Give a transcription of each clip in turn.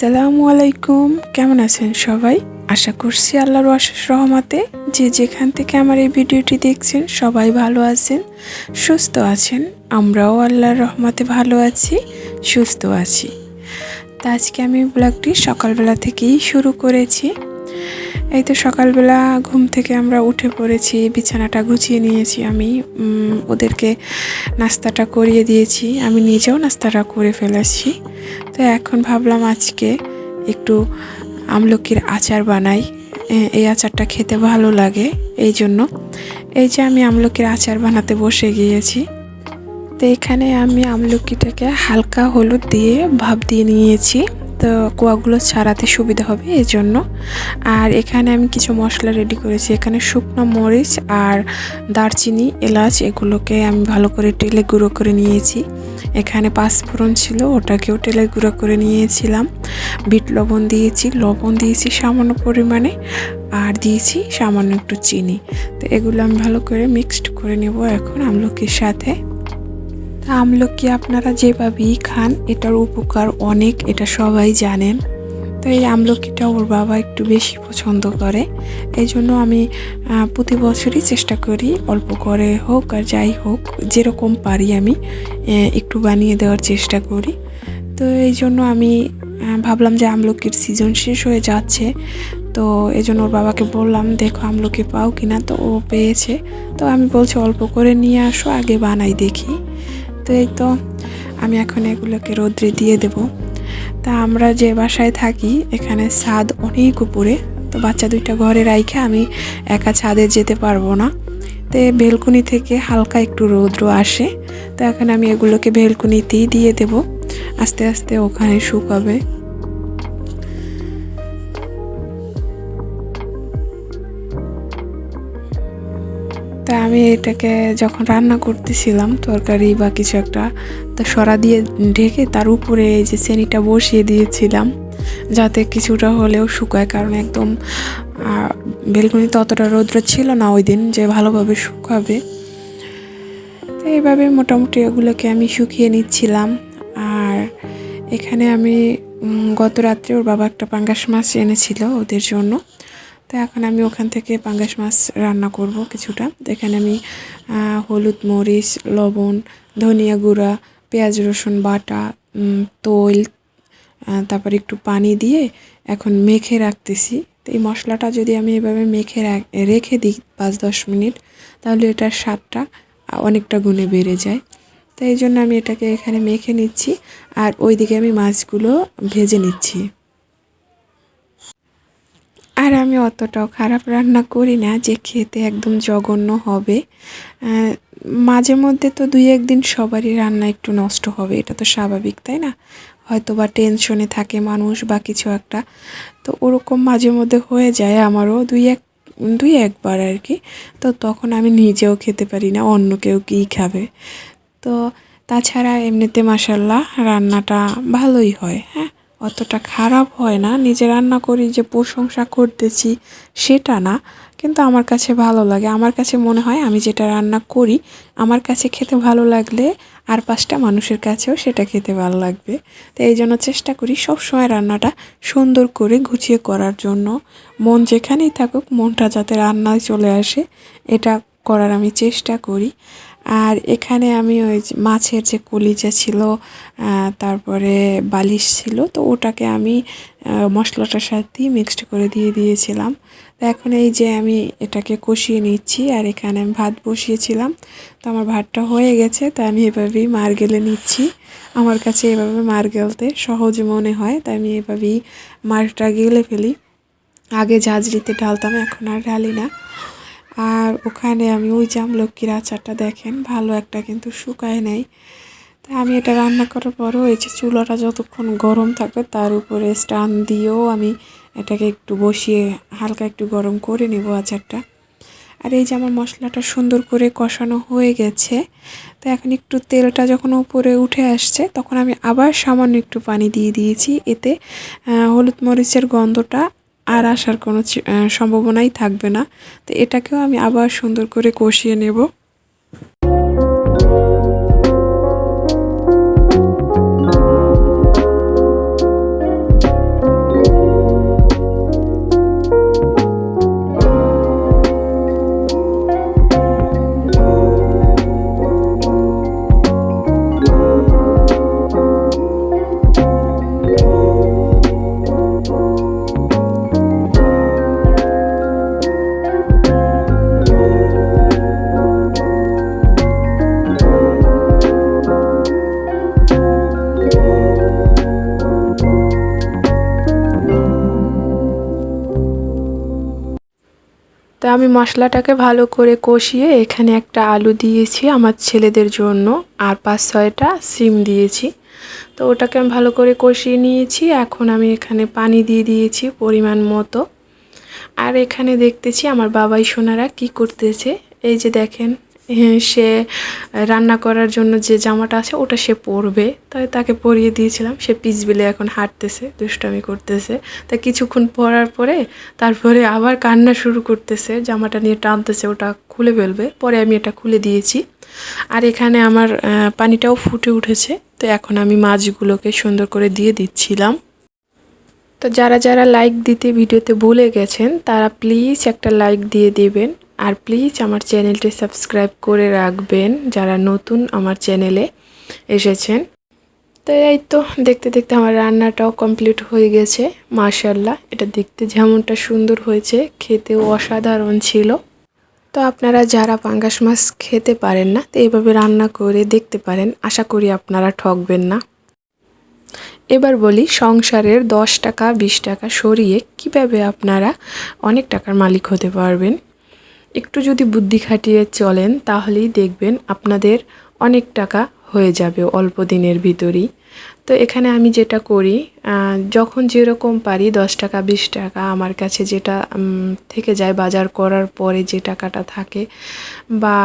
আসসালামু আলাইকুম। কেমন আছেন সবাই? আশা করছি আল্লাহর অশেষ রহমাতে যে যেখান থেকে আমার এই ভিডিওটি দেখছেন সবাই ভালো আছেন, সুস্থ আছেন। আমরাও আল্লাহর রহমাতে ভালো আছি, সুস্থ আছি। তা আজকে আমি ব্লগটি সকালবেলা থেকেই শুরু করেছি। এই তো সকালবেলা ঘুম থেকে আমরা উঠে পড়েছি, বিছানাটা গুছিয়ে নিয়েছি আমি। ওদেরকে নাস্তাটা করিয়ে দিয়েছি, আমি নিজেও নাস্তাটা করে ফেলেছি। তো এখন ভাবলাম আজকে একটু আমলকির আচার বানাই। এই আচারটা খেতে ভালো লাগে, এই জন্য। এই যে আমি আমলকির আচার বানাতে বসে গিয়েছি। তো এখানে আমি আমলকিটাকে হালকা হলুদ দিয়ে ভাপ দিয়ে নিয়েছি। তো কোয়াগুলো ছাড়াতে সুবিধা হবে এই জন্য আর এখানে আমি কিছু মশলা রেডি করেছি। এখানে শুকনো মরিচ আর দারচিনি, এলাচ এগুলোকে আমি ভালো করে টেলে গুঁড়ো করে নিয়েছি। এখানে পাঁচফোড়ন ছিল, ওটাকেও টেলে গুঁড়ো করে নিয়েছিলাম। বিট লবণ দিয়েছি লবণ দিয়েছি সামান্য পরিমাণে আর দিয়েছি সামান্য একটু চিনি। তো এগুলো আমি ভালো করে মিক্সড করে নেব এখন আমলকির সাথে। তা আমলকি আপনারা যেভাবেই খান, এটার উপকার অনেক, এটা সবাই জানেন। তো এই আমলকিটা ওর বাবা একটু বেশি পছন্দ করে। এই জন্য আমি প্রতি বছরই চেষ্টা করি, অল্প করে হোক আর যাই হোক, যেরকম পারি আমি একটু বানিয়ে দেওয়ার চেষ্টা করি। তো এই জন্য আমি ভাবলাম যে আমলকির সিজন শেষ হয়ে যাচ্ছে। তো এই জন্য ওর বাবাকে বললাম, দেখো আমলকি পাও কিনা? তো ও পেয়েছে। তো আমি বলছি, অল্প করে নিয়ে আসো, আগে বানাই দেখি। তো এই তো, আমি এখন এগুলোকে রোদ্রে দিয়ে দেব। তা আমরা যে বাসায় থাকি, এখানে ছাদ অনেক উপরে, তো বাচ্চা দুইটা ঘরে রাইখে আমি একা ছাদে যেতে পারব না। তো বেলকুনি থেকে হালকা একটু রৌদ্র আসে, তো এখন আমি এগুলোকে বেলকুনিতেই দিয়ে দেব। আস্তে আস্তে ওখানে শুকাবে। তা আমি এটাকে যখন রান্না করতেছিলাম তরকারি বা কিছু একটা, তা সরা দিয়ে ঢেকে তার উপরে এই যে চেনিটা বসিয়ে দিয়েছিলাম, যাতে কিছুটা হলেও শুকায়। কারণ একদম বেলকুনিতে অতটা রৌদ্র ছিল না ওই দিন যে ভালোভাবে শুকাবে। তো এইভাবে মোটামুটি এগুলোকে আমি শুকিয়ে নিচ্ছিলাম। আর এখানে আমি গত রাত্রে ওর বাবা একটা পাঙ্গাস মাছ এনেছিল ওদের জন্য। তো এখন আমি ওখান থেকে পাঙ্গাস মাছ রান্না করব কিছুটা। এখানে আমি হলুদ মরিচ, লবণ, ধনিয়া গুঁড়া, পেঁয়াজ রসুন বাটা তৈল তারপর একটু পানি দিয়ে এখন মেখে রাখতেছি। তো এই মশলাটা যদি আমি এভাবে মেখে রাখ- রেখে দিই পাঁচ দশ মিনিট, তাহলে এটার স্বাদটা অনেকটা গুণে বেড়ে যায়। তো এই জন্য আমি এটাকে এখানে মেখে নিচ্ছি, আর ওইদিকে আমি মাছগুলো ভেজে নিচ্ছি। আর আমি অতটাও খারাপ রান্না করি না যে খেতে একদম জঘন্য হবে। মাঝে মধ্যে তো দুই একদিন সবারই রান্না একটু নষ্ট হবে, এটা তো স্বাভাবিক, তাই না? হয়তো বা টেনশনে থাকে মানুষ বা কিছু একটা। তো ওরকম মাঝে মধ্যে হয়ে যায় আমারও দুই এক, দুই একবার আর কি। তো তখন আমি নিজেও খেতে পারি না, অন্য কেউ কী খাবে? তো তাছাড়া এমনিতে মাসাল্লাহ রান্নাটা ভালোই হয় হ্যাঁ? অতটা খারাপ হয় না। নিজে রান্না করি, যে প্রশংসা করতেছি সেটা না। কিন্তু আমার কাছে ভালো লাগে। আমার কাছে মনে হয় আমি যেটা রান্না করি, আমার কাছে খেতে ভালো লাগলে আর পাঁচটা মানুষের কাছেও সেটা খেতে ভালো লাগবে। তো এই জন্য চেষ্টা করি সব সময় রান্নাটা সুন্দর করে গুছিয়ে করার জন্য। মন যেখানেই থাকুক, মনটা যাতে রান্নায় চলে আসে, এটা করার আমি চেষ্টা করি। আর এখানে আমি ওই মাছের যে কলিজা ছিল তারপরে বালিশ ছিল, তো ওটাকে আমি মশলাটার সাথেই মিক্সড করে দিয়ে দিয়েছিলাম। তো এখন এই যে আমি এটাকে কষিয়ে নিচ্ছি, আর এখানে আমি ভাত বসিয়েছিলাম। তো আমার ভাতটা হয়ে গেছে তো আমি এভাবেই মার গেলে নিচ্ছি। আমার কাছে এভাবে মার গেলতে সহজ মনে হয়, তাই আমি এভাবেই মারটা গেলে ফেলি। আগে ঝাঁঝরিতে ঢালতাম, এখন আর ঢালি না। আর ওখানে আমি ওই জামলক্কির আচারটা দেখেন, ভালো একটা কিন্তু শুকায় নেই। তা আমি এটা রান্না করার পরও এই যে চুলাটা যতক্ষণ গরম থাকবে তার উপরে স্টান দিয়েও আমি এটাকে একটু বসিয়ে হালকা একটু গরম করে নেব আচারটা। আর এই যে আমার মশলাটা সুন্দর করে কষানো হয়ে গেছে, তো এখন একটু তেলটা যখন উপরে উঠে আসছে তখন আমি আবার সামান্য একটু পানি দিয়ে দিয়েছি। এতে হলুদ মরিচের গন্ধটা আর আসার কোনো সম্ভাবনাই থাকবে না। তো এটাকেও আমি আবার সুন্দর করে কষিয়ে নেব। আমি মশলাটাকে ভালো করে কষিয়ে এখানে একটা আলু দিয়েছি আমার ছেলেদের জন্য আর পাঁচ ছয়টা সিম দিয়েছি। তো ওটাকে আমি ভালো করে কষিয়ে নিয়েছি। এখন আমি এখানে পানি দিয়ে দিয়েছি পরিমাণ মতো। আর এখানে দেখতেছি আমার বাবাই সোনারা কি করতেছে। এই যে দেখেন সে রান্না করার জন্য যে জামাটা আছে ওটা সে পরবে। তাই তাকে পরিয়ে দিয়েছিলাম। সে পিচ বিলে এখন হাঁটতেছে, দুষ্টামি করতেছে। তা কিছুক্ষণ পরার পরে তারপরে আবার কান্না শুরু করতেছে, জামাটা নিয়ে টানতেছে, ওটা খুলে ফেলবে। পরে আমি এটা খুলে দিয়েছি। আর এখানে আমার পানিটাও ফুটে উঠেছে। তো এখন আমি মাছগুলোকে সুন্দর করে দিয়ে দিচ্ছিলাম। তো যারা যারা লাইক দিতে ভিডিওতে ভুলে গেছেন, তারা প্লিজ একটা লাইক দিয়ে দেবেন। আর প্লিজ আমার চ্যানেলটি সাবস্ক্রাইব করে রাখবেন যারা নতুন আমার চ্যানেলে এসেছেন। তো এই তো দেখতে দেখতে আমার রান্নাটাও কমপ্লিট হয়ে গেছে মাশাল্লাহ এটা দেখতে যেমনটা সুন্দর হয়েছে, খেতেও অসাধারণ ছিল। তো আপনারা যারা পাঙ্গাস মাছ খেতে পারেন না, তো এইভাবে রান্না করে দেখতে পারেন। আশা করি আপনারা ঠকবেন না। এবার বলি, সংসারের দশ টাকা, বিশ টাকা সরিয়ে কীভাবে আপনারা অনেক টাকার মালিক হতে পারবেন? একটু যদি বুদ্ধি খাটিয়ে চলেন, তাহলেই দেখবেন আপনাদের অনেক টাকা হয়ে যাবে অল্প দিনের ভিতরেই। তো এখানে আমি যেটা করি যখন যেরকম পারি দশ টাকা, বিশ টাকা আমার কাছে যেটা থেকে যায় বাজার করার পরে যে টাকাটা থাকে বা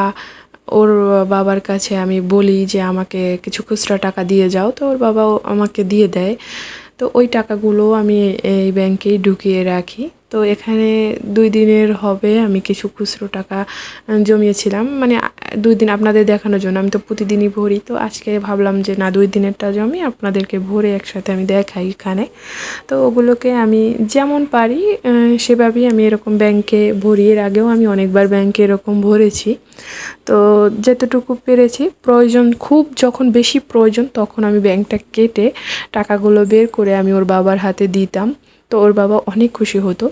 ওর বাবার কাছে আমি বলি যে আমাকে কিছু খুচরা টাকা দিয়ে যাও, তো ওর বাবাও আমাকে দিয়ে দেয়। তো ওই টাকাগুলো আমি এই ব্যাংকেই ঢুকিয়ে রাখি। তো এখানে দুই দিনের হবে, আমি কিছু খুচরো টাকা জমিয়েছিলাম। মানে দুই দিন আপনাদের দেখানোর জন্য, আমি তো প্রতিদিনই ভরি। তো আজকে ভাবলাম যে, না, দুই দিনেরটা জমি আপনাদেরকে ভরে একসাথে আমি দেখাই এখানে। তো ওগুলোকে আমি যেমন পারি সেভাবেই আমি এরকম ব্যাংকে ভরি। এর আগেও আমি অনেকবার ব্যাংকে এরকম ভরেছি। তো যেতটুকু পেরেছি, প্রয়োজন খুব, যখন বেশি প্রয়োজন, তখন আমি ব্যাংকটা কেটে টাকাগুলো বের করে আমি ওর বাবার হাতে দিতাম। তো ওর বাবা অনেক খুশি হতো।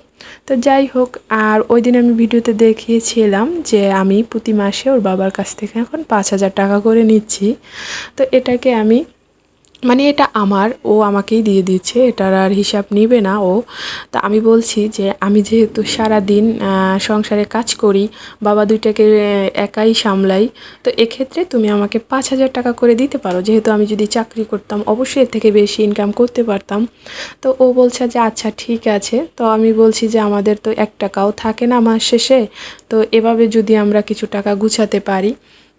তো যাই হোক, আর ওই দিন আমি ভিডিওতে দেখিয়েছিলাম যে আমি প্রতি মাসে ওর বাবার কাছ থেকে এখন পাঁচ হাজার টাকা করে নিচ্ছি। তো এটাকে আমি মানে এটা আমার, ও আমাকেই দিয়ে দিচ্ছে এটার আর হিসাব নিবে না ও। তা আমি বলছি যে আমি যেহেতু সারা দিন সংসারে কাজ করি, বাবা দুইটাকে একাই সামলাই, তো এক্ষেত্রে তুমি আমাকে পাঁচ হাজার টাকা করে দিতে পারো। যেহেতু আমি যদি চাকরি করতাম, অবশ্যই এর থেকে বেশি ইনকাম করতে পারতাম। তো ও বলছে যে আচ্ছা ঠিক আছে। তো আমি বলছি যে, আমাদের তো এক টাকাও থাকে না মাস শেষে। তো এভাবে যদি আমরা কিছু টাকা গুছাতে পারি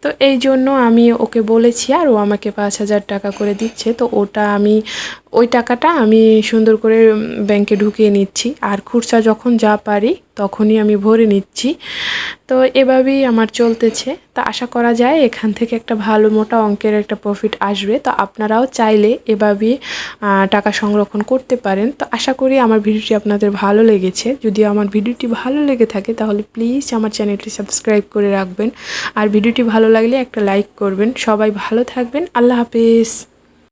তো এই জন্য আমি ওকে বলেছি আর ও আমাকে পাঁচ হাজার টাকা করে দিচ্ছে। তো ওটা আমি ওই টাকাটা আমি সুন্দর করে ব্যাংকে ঢুকিয়ে নিচ্ছি। আর খুরসা যখন যা পারি তখনই আমি ভরে নিচ্ছি। তো এভাবেই আমার চলতেছে। তা আশা করা যায় এখান থেকে একটা ভালো মোটা অঙ্কের একটা প্রফিট আসবে। তো আপনারাও চাইলে এভাবেই টাকা সংরক্ষণ করতে পারেন। তো আশা করি আমার ভিডিওটি আপনাদের ভালো লেগেছে। যদি আমার ভিডিওটি ভালো লেগে থাকে তাহলে প্লিজ আমার চ্যানেলটি সাবস্ক্রাইব করে রাখবেন। আর ভিডিওটি ভালো লাগলে একটা লাইক করবেন। সবাই ভালো থাকবেন। আল্লাহ হাফিজ।